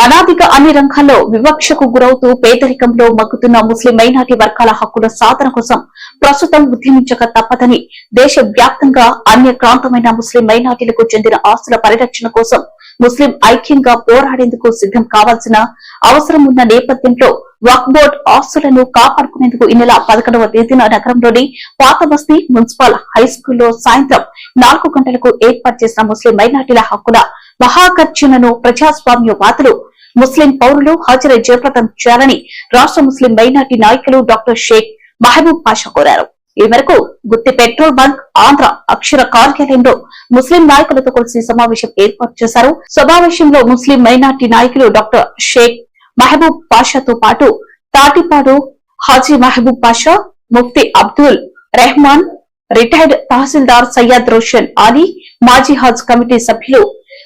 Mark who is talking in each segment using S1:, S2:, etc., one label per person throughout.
S1: అనాదిగా అన్ని రంగాల్లో వివక్షకు గురవుతూ పేదరికంలో మగ్గుతున్న ముస్లిం మైనార్టీ వర్గాల హక్కుల సాధన కోసం ప్రస్తుతం ఉద్యమించక తప్పదని దేశ వ్యాప్తంగా అన్య ప్రాంతమైన ముస్లిం మైనార్టీలకు చెందిన ఆస్తుల పరిరక్షణ కోసం ముస్లిం ఐక్యంగా పోరాడేందుకు సిద్ధం కావాల్సిన అవసరం ఉన్న నేపథ్యంలో వక్ బోర్డ్ ఆస్తులను కాపాడుకునేందుకు ఈ నెల పదకొండవ తేదీన నగరంలోని పాత బస్తీ మున్సిపల్ హైస్కూల్లో సాయంత్రం నాలుగు గంటలకు ఏర్పాటు చేసిన ముస్లిం మైనార్టీల హక్కుల మహాగర్జనను ప్రజాస్వామ్యవాదులు ముస్లిం పౌరులు హాజరై జయప్రదం చేయాలని రాష్ట్ర ముస్లిం మైనార్టీ నాయకులు డాక్టర్ షేక్ మహబూబ్ పాషా కోరారు. ఈ మేరకు గుత్తి పెట్రోల్ బంక్ ఆంధ్ర అక్షర కార్యాలయంలో ముస్లిం నాయకులతో కలిసి సమావేశం ఏర్పాటు చేశారు. సమావేశంలో ముస్లిం మైనార్టీ నాయకులు డాక్టర్ షేక్ మహబూబ్ పాషాతో పాటు తాటిపాడు హాజీ మహబూబ్ పాషా ముఫ్తి అబ్దుల్ రెహమాన్ రిటైర్డ్ తహసీల్దార్ సయ్యద్ రోషన్ అలీ మాజీ హజ్ కమిటీ సభ్యులు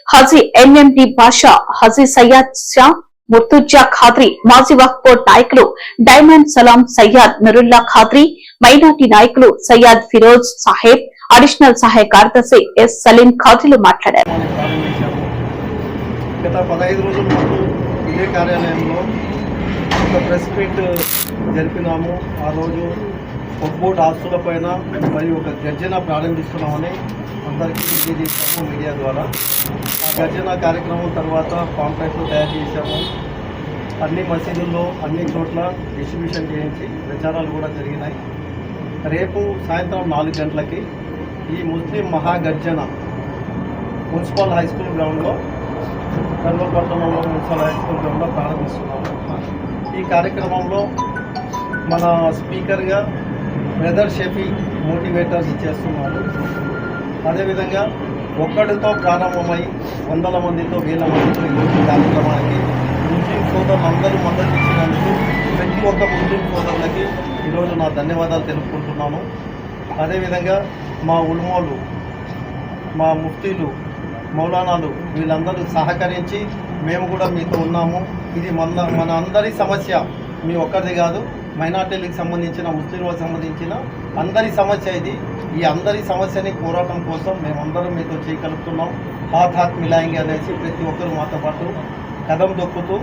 S1: హజీ ఎన్ఎండి బాషా హజీ సయ్యద్ షా ముర్తుజా ఖాద్రి మాజీ వక్ఫ్ బోర్డ్ నాయకులు డైమండ్ సలాం సయ్యద్ నరుల్లా ఖాద్రీ మైనార్టీ నాయకులు సయ్యద్ ఫిరోజ్ సాహెబ్ అడిషనల్ సహాయ కార్యదర్శి ఎస్ సలీం ఖాద్రీలు మాట్లాడారు.
S2: గత పదహైదు రోజుల ముందు ఇదే కార్యాలయంలో ఒక ప్రెస్ మీట్ జరిపినాము. ఆ రోజు బోర్డు ఆస్తుల పైన మరియు ఒక గర్జన ప్రారంభిస్తున్నామని అందరికీ తెలియజేసాము మీడియా ద్వారా. ఆ గర్జన కార్యక్రమం తర్వాత కాంట్రాక్ట్లు తయారు చేశాము. అన్ని మసీదుల్లో అన్ని చోట్ల డిస్ట్రిబ్యూషన్ చేయించి ప్రచారాలు కూడా జరిగినాయి. రేపు సాయంత్రం నాలుగు గంటలకి ఈ ముస్లిం మహాగర్జన మున్సిపల్ హై స్కూల్ గ్రౌండ్లో కర్నూలు మున్సిపల్ హై స్కూల్ గ్రౌండ్లో ప్రారంభిస్తున్నాము. ఈ కార్యక్రమంలో మన స్పీకర్గా బ్రదర్ షఫీ మోటివేటర్స్ చేస్తున్నారు. అదేవిధంగా ఒక్కడితో ప్రారంభమై వందల మందితో వేల మందితో ఈరోజు కార్యక్రమానికి ముస్లిం సోదరులు అందరూ మద్దతు ఇచ్చినందుకు ప్రతి ఒక్క ముస్లిం సోదరులకి ఈరోజు నా ధన్యవాదాలు తెలుపుకుంటున్నాను. అదేవిధంగా మా ఉల్మోలు మా ముఫ్తీలు మౌలానాలు వీళ్ళందరూ సహకరించి మేము కూడా మీతో ఉన్నాము. ఇది మన మన అందరి సమస్య. మీ ఒక్కరిది కాదు మైనార్టీలకు సంబంధించిన ముస్లింలకు సంబంధించిన అందరి సమస్య ఇది. ఈ అందరి సమస్యని పోరాటం కోసం మేమందరం మీతో చేయగలుగుతున్నాం. హాత్ హాత్ మిలాయింగ్ అనేసి ప్రతి ఒక్కరు మాతో పాటు కదం దొక్కుతూ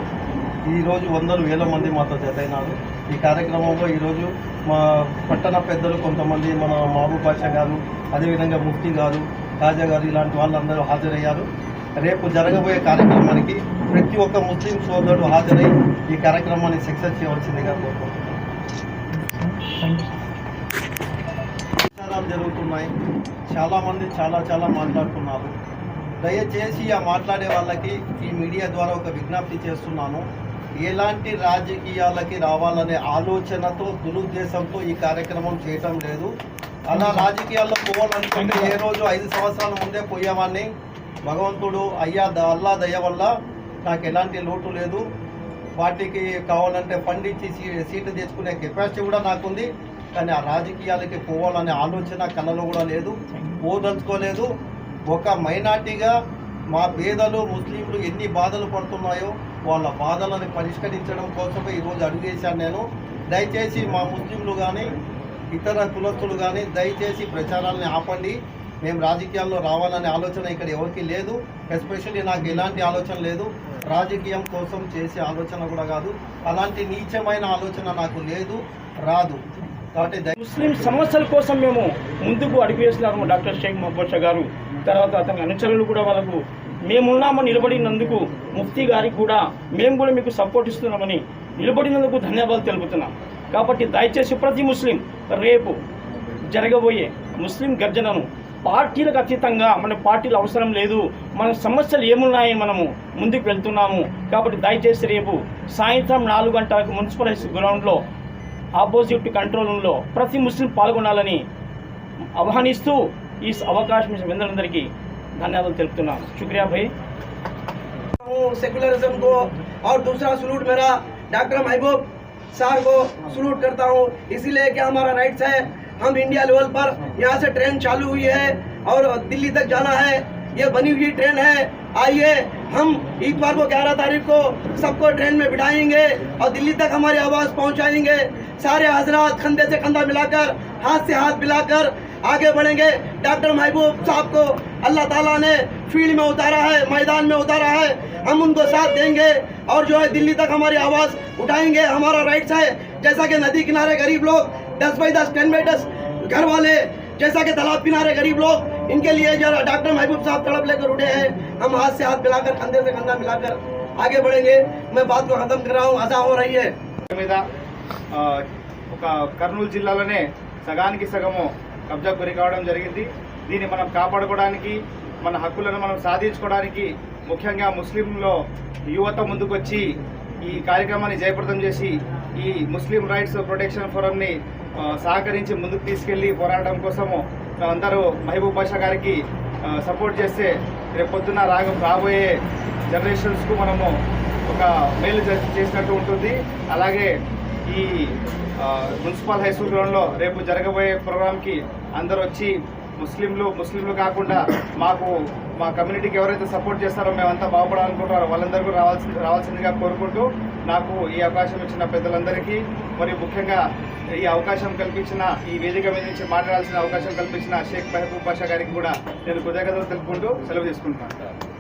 S2: ఈరోజు వందలు వేల మంది మాతో జతైనారు ఈ కార్యక్రమంలో ఈరోజు మా పట్టణ పెద్దలు కొంతమంది మన మహబూబ్ బాషా గారు అదేవిధంగా ముఫ్తీ గారు ఖాజా గారు ఇలాంటి వాళ్ళందరూ హాజరయ్యారు. రేపు జరగబోయే కార్యక్రమానికి ప్రతి ఒక్క ముస్లిం సోదరుడు హాజరై ఈ కార్యక్రమాన్ని సక్సెస్ చేయవలసిందిగా కోరుకుంటున్నాను ప్రచారాలు జరుగుతున్నాయి. చాలామంది చాలా చాలా మాట్లాడుతున్నారు. దయచేసి ఆ మాట్లాడే వాళ్ళకి ఈ మీడియా ద్వారా ఒక విజ్ఞప్తి చేస్తున్నాను. ఎలాంటి రాజకీయాలకి రావాలనే ఆలోచనతో దురుద్దేశంతో ఈ కార్యక్రమం చేయటం లేదు. అలా రాజకీయాల్లో పోవాలనుకుంటే ఏ రోజు ఐదు సంవత్సరాల ముందే పోయేవాడిని భగవంతుడు అయ్యా ద- అల్లా దయ వల్ల నాకు ఎలాంటి లోటు లేదు. పార్టీకి కావాలంటే ఫండ్ ఇచ్చి సీటు తెచ్చుకునే కెపాసిటీ కూడా నాకుంది. కానీ ఆ రాజకీయాలకి పోవాలనే ఆలోచన కళలో కూడా లేదు. పోదలుచుకోలేదు ఒక మైనార్టీగా మా పేదలు ముస్లింలు ఎన్ని బాధలు పడుతున్నాయో వాళ్ళ బాధలను పరిష్కరించడం కోసమే ఈరోజు అడుగేశాను నేను. దయచేసి మా ముస్లింలు కానీ ఇతర కులస్తులు కానీ దయచేసి ప్రచారాలని ఆపండి. మేము రాజకీయాల్లో రావాలనే ఆలోచన ఇక్కడ ఎవరికీ లేదు. ఎస్పెషల్లీ నాకు ఎలాంటి ఆలోచన లేదు. రాజకీయం కోసం చేసే ఆలోచన కూడా కాదు. అలాంటి నీచమైన ఆలోచన నాకు లేదు రాదు. కాబట్టి
S3: ముస్లిం సమస్యల కోసం మేము ముందుకు అడుగు డాక్టర్ షేక్ మహబూబ్ గారు. తర్వాత అతని అనుచరులు కూడా వాళ్ళకు మేమున్నామని నిలబడినందుకు ముఫ్తీ గారికి కూడా మేము కూడా మీకు సపోర్ట్ ఇస్తున్నామని నిలబడినందుకు ధన్యవాదాలు తెలుపుతున్నాం. కాబట్టి దయచేసి ప్రతి ముస్లిం రేపు జరగబోయే ముస్లిం గర్జనను పార్టీలకు అతీతంగా మన పార్టీలు అవసరం లేదు మన సమస్యలు ఏమున్నాయని మనము ముందుకు వెళ్తున్నాము కాబట్టి దయచేసి రేపు సాయంత్రం నాలుగు గంటలకు మున్సిపల్ హై స్కూల్ గ్రౌండ్లో ఆపోజిట్ కంట్రోల్ రూమ్లో ప్రతి ముస్లిం పాల్గొనాలని ఆహ్వానిస్తూ ఈ అవకాశం ఇచ్చిన అందరికీ ధన్యవాదాలు తెలుపుతున్నాను శుక్రియా భాయ్
S4: हूँ सेकुलरिज्म को और दूसरा सलूट मेरा डॉक्टर महबूब साहब को सलूट करता हूँ इसीलिए कि हमारा राइट्स है हम इंडिया लेवल पर यहाँ से ट्रेन चालू हुई है और दिल्ली तक जाना है। ये बनी हुई ट्रेन है। आइए, हम इतवार को ग्यारह तारीख को सबको ट्रेन में बिठाएँगे और दिल्ली तक हमारी आवाज़ पहुँचाएँगे। सारे हजरात कंधे से कंधा मिलाकर, हाथ से हाथ मिलाकर आगे बढ़ेंगे। डॉक्टर महबूब साहब को अल्लाह ताला ने फ़ील्ड में उतारा है, मैदान में उतारा है। हम उनको साथ देंगे और जो है दिल्ली तक हमारी आवाज़ उठाएँगे। हमारा राइट्स है। जैसा कि नदी किनारे गरीब लोग दस बाई दस टेन बाई दस घर वाले जैसा कि तालाब किनारे गरीब लोग इनके लिए जरा डॉक्टर महबूब साहब तड़प लेकर उठे हैं हम हाथ से हाथ मिलाकर कंधे से कंधा मिलाकर आगे बढ़ेंगे मैं बात को खत्म कर रहा हूँ आशा हो रही है
S5: మీద ఆ, ఒక కర్నూలు జిల్లాలోనే సగానికి సగము కబ్జా గురి కావడం జరిగింది దీన్ని మనం కాపాడుకోవడానికి మన హక్కులను మనం సాధించుకోవడానికి ముఖ్యంగా ముస్లింలో యువత ముందుకొచ్చి ఈ కార్యక్రమాన్ని జయప్రదం చేసి ఈ ముస్లిం రైట్స్ ప్రొటెక్షన్ ఫోరంని ఆ, సహకరించి ముందుకు తీసుకెళ్ళి పోరాటం కోసము అందరూ మహబూబ్ బాషా గారికి సపోర్ట్ చేస్తే రేపు పొద్దున్న రాగ రాబోయే జనరేషన్స్కు మనము ఒక మేలు చేసినట్టు ఉంటుంది. అలాగే ఈ మున్సిపల్ హై స్కూల్ గ్రౌండ్లో రేపు జరగబోయే ప్రోగ్రామ్కి అందరూ వచ్చి ముస్లింలు ముస్లింలు కాకుండా మాకు మా కమ్యూనిటీకి ఎవరైతే సపోర్ట్ చేస్తారో మేమంతా బాగుపడాలనుకుంటారో వాళ్ళందరూ కూడా రావాల్సి రావాల్సిందిగా కోరుకుంటూ నాకు ఈ అవకాశం ఇచ్చిన పెద్దలందరికీ మరియు ముఖ్యంగా ఈ అవకాశం కల్పించిన ఈ వేదిక మీద నుంచి మాట్లాడాల్సిన అవకాశం కల్పించిన షేక్ మెహబూబ్ బాషా గారికి కూడా నేను కృతజ్ఞతలు తెలుపుకుంటూ సెలవు తీసుకుంటున్నాను.